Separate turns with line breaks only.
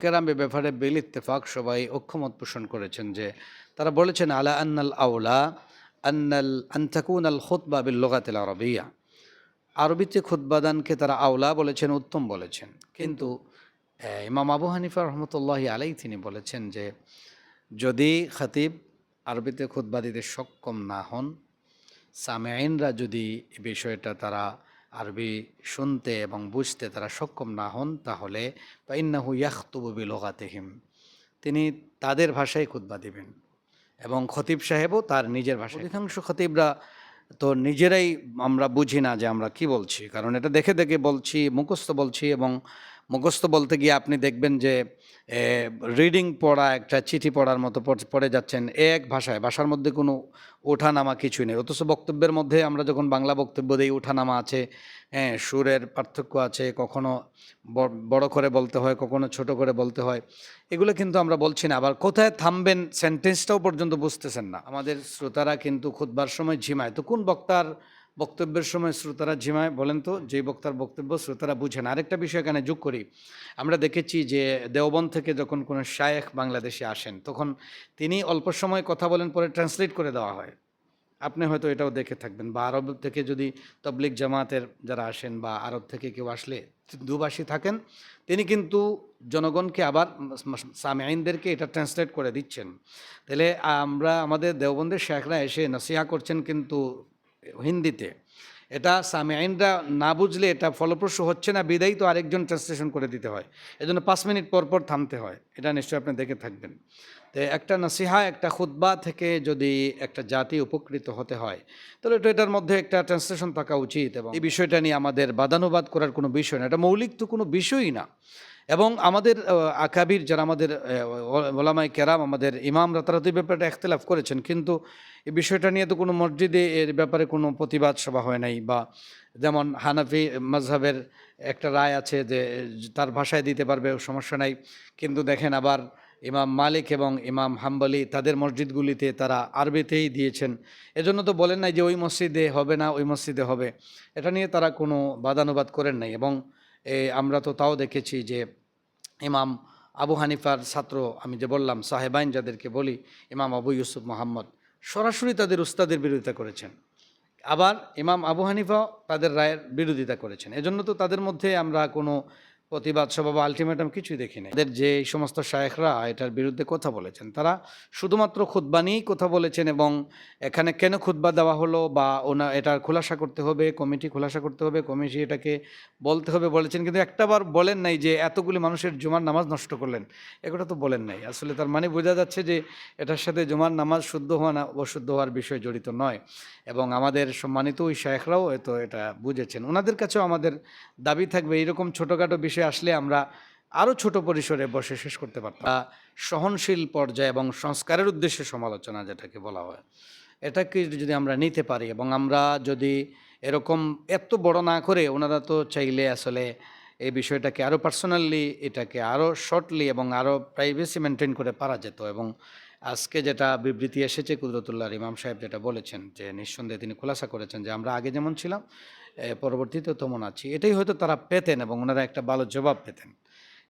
কেরাম ব্যাপারে বিল ইত্তেফাক সবাই ঐক্যমত পোষণ করেছেন যে তারা বলেছেন, আলা আন্নাল আউলা আন্নাল আন্তাকুন আল খুতবা বিল লোগাতিল আরবিয়া। আরবিতে খুতবাদানকে তারা আউলা বলেছেন, উত্তম বলেছেন। কিন্তু ইমাম আবু হানিফা রহমতুল্লাহি আলাই তিনি বলেছেন যে, যদি খতিব আরবিতে খুতবা দিতে সক্ষম না হন সামেআইনরা যদি এই বিষয়টা তারা আরবি শুনতে এবং বুঝতে তারা সক্ষম না হন, তাহলে পাইন্নাহু ইয়াখতুবু লোগাতেহিম তিনি তাদের ভাষায় খুদ্া দিবেন এবং খতিব সাহেবও তার নিজের ভাষা অধিকাংশ খতিবরা তো নিজেরাই আমরা বুঝি না যে আমরা কি বলছি, কারণ এটা দেখে দেখে বলছি, মুখস্থ বলছি এবং মুখস্থ বলতে গিয়ে আপনি দেখবেন যে রিডিং পড়া, একটা চিঠি পড়ার মতো পড়ে যাচ্ছেন এক ভাষায়। ভাষার মধ্যে কোনো ওঠানামা কিছুই নেই। অথচ বক্তব্যের মধ্যে আমরা যখন বাংলা বক্তব্য দিই, ওঠানামা আছে হ্যাঁ সুরের পার্থক্য আছে, কখনো বড় করে বলতে হয়, কখনো ছোট করে বলতে হয়। এগুলো কিন্তু আমরা বলছি না। আবার কোথায় থামবেন সেন্টেন্সটাও পর্যন্ত বুঝতেছেন না। আমাদের শ্রোতারা কিন্তু খুদবার সময় ঝিমায়। তো কোন বক্তার বক্তব্যের সময় শ্রোতারা ঝিমায় বলেন তো যে বক্তার বক্তব্য শ্রোতারা বুঝেন। আরেকটা বিষয় এখানে যোগ করি। আমরা দেখেছি যে দেওবন থেকে যখন কোনো শায়েখ বাংলাদেশে আসেন, তখন তিনি অল্প সময় কথা বলেন, পরে ট্রান্সলেট করে দেওয়া হয়। আপনি হয়তো এটাও দেখে থাকবেন। বা আরব থেকে যদি তবলিক জামাতের যারা আসেন বা আরব থেকে কেউ আসলে দুভাষী থাকেন, তিনি কিন্তু জনগণকে আবার সামেআইনদেরকে এটা ট্রান্সলেট করে দিচ্ছেন। তাহলে আমরা আমাদের দেওবন্দের শেখরা এসে নসিহা করছেন কিন্তু হিন্দিতে। এটা সামেআইনরা না বুঝলে এটা ফলপ্রসূ হচ্ছে না, বিদায়ী তো আরেকজন ট্রান্সলেশন করে দিতে হয়। এজন্য পাঁচ মিনিট পর পর থামতে হয়। এটা নিশ্চয়ই আপনি দেখে থাকবেন। তো একটা নাসিহা, একটা খুতবা থেকে যদি একটা জাতি উপকৃত হতে হয়, তাহলে এটা এটার মধ্যে একটা ট্রান্সলেশন থাকা উচিত এবং এই বিষয়টা নিয়ে আমাদের বাদানুবাদ করার কোনো বিষয় না। এটা মৌলিক তো কোনো বিষয়ই না। এবং আমাদের আকাবির যারা আমাদের ওলামাই কেরাম, আমাদের ইমামরা তারা এই ব্যাপারটা একতলাফ করেছেন। কিন্তু এই বিষয়টা নিয়ে তো কোনো মসজিদে এর ব্যাপারে কোনো প্রতিবাদ সভা হয় নাই বা যেমন হানাফি মজহাবের একটা রায় আছে যে তার ভাষায় দিতে পারবে, সমস্যা নাই। কিন্তু দেখেন আবার ইমাম মালিক এবং ইমাম হাম্বলি তাদের মসজিদগুলিতে তারা আরবিতেই দিয়েছেন। এজন্য তো বলেন নাই যে ওই মসজিদে হবে না, ওই মসজিদে হবে। এটা নিয়ে তারা কোনো বাদানুবাদ করেন নাই। এবং আমরা তো তাও দেখেছি যে ইমাম আবু হানিফার ছাত্র আমি যে বললাম সাহেবাইন যাদেরকে বলি, ইমাম আবু ইউসুফ মোহাম্মদ, সরাসরি তাদের উস্তাদের বিরোধিতা করেছেন। আবার ইমাম আবু হানিফাও তাদের রায়ের বিরোধিতা করেছেন। এজন্য তো তাদের মধ্যে আমরা কোনো প্রতিবাদ সভা বা আলটিমেটাম কিছুই দেখি না এদের যে সমস্ত শায়েখরা, এটার বিরুদ্ধে কথা বলেছেন। তারা শুধুমাত্র খুতবা নিয়েই কথা বলেছেন এবং এখানে কেন খুতবা দেওয়া হলো বা ওনা, এটার খোলাসা করতে হবে, কমিটি খোলাসা করতে হবে, কমিটি এটাকে বলতে হবে বলেছেন, কিন্তু একটাবার বলেন নাই যে এতগুলি মানুষের জুমার নামাজ নষ্ট করলেন। এগুলো তো বলেন নাই। আসলে তার মানে বোঝা যাচ্ছে যে এটার সাথে জুমার নামাজ শুদ্ধ হওয়া না, অশুদ্ধ হওয়ার বিষয় জড়িত নয় এবং আমাদের সম্মানিত ওই শায়েখরাও তো এটা বুঝেছেন। ওনাদের কাছেও আমাদের দাবি থাকবে, এইরকম ছোটোখাটো বিষয় আসলে আমরা আরও ছোট পরিসরে বসে শেষ করতে পারতাম। সহনশীল পর্যায়ে এবং সংস্কারের উদ্দেশ্যে সমালোচনা যেটাকে বলা হয়, এটাকে যদি আমরা নিতে পারি এবং আমরা যদি এরকম এত বড় না করে ওনারা তো চাইলে আসলে এই বিষয়টাকে আরও পার্সোনালি এটাকে আরও শর্টলি এবং আরও প্রাইভেসি মেনটেন করে পারা যেত এবং আজকে যেটা বিবৃতি এসেছে কুদরতুল্লাহ ইমাম সাহেব যেটা বলেছেন, যে নিঃসন্দেহে তিনি খোলাসা করেছেন যে আমরা আগে যেমন ছিলাম পরবর্তীতে তেমন আছি। এটাই হয়তো তারা পেতেন এবং ওনারা একটা ভালো জবাব পেতেন।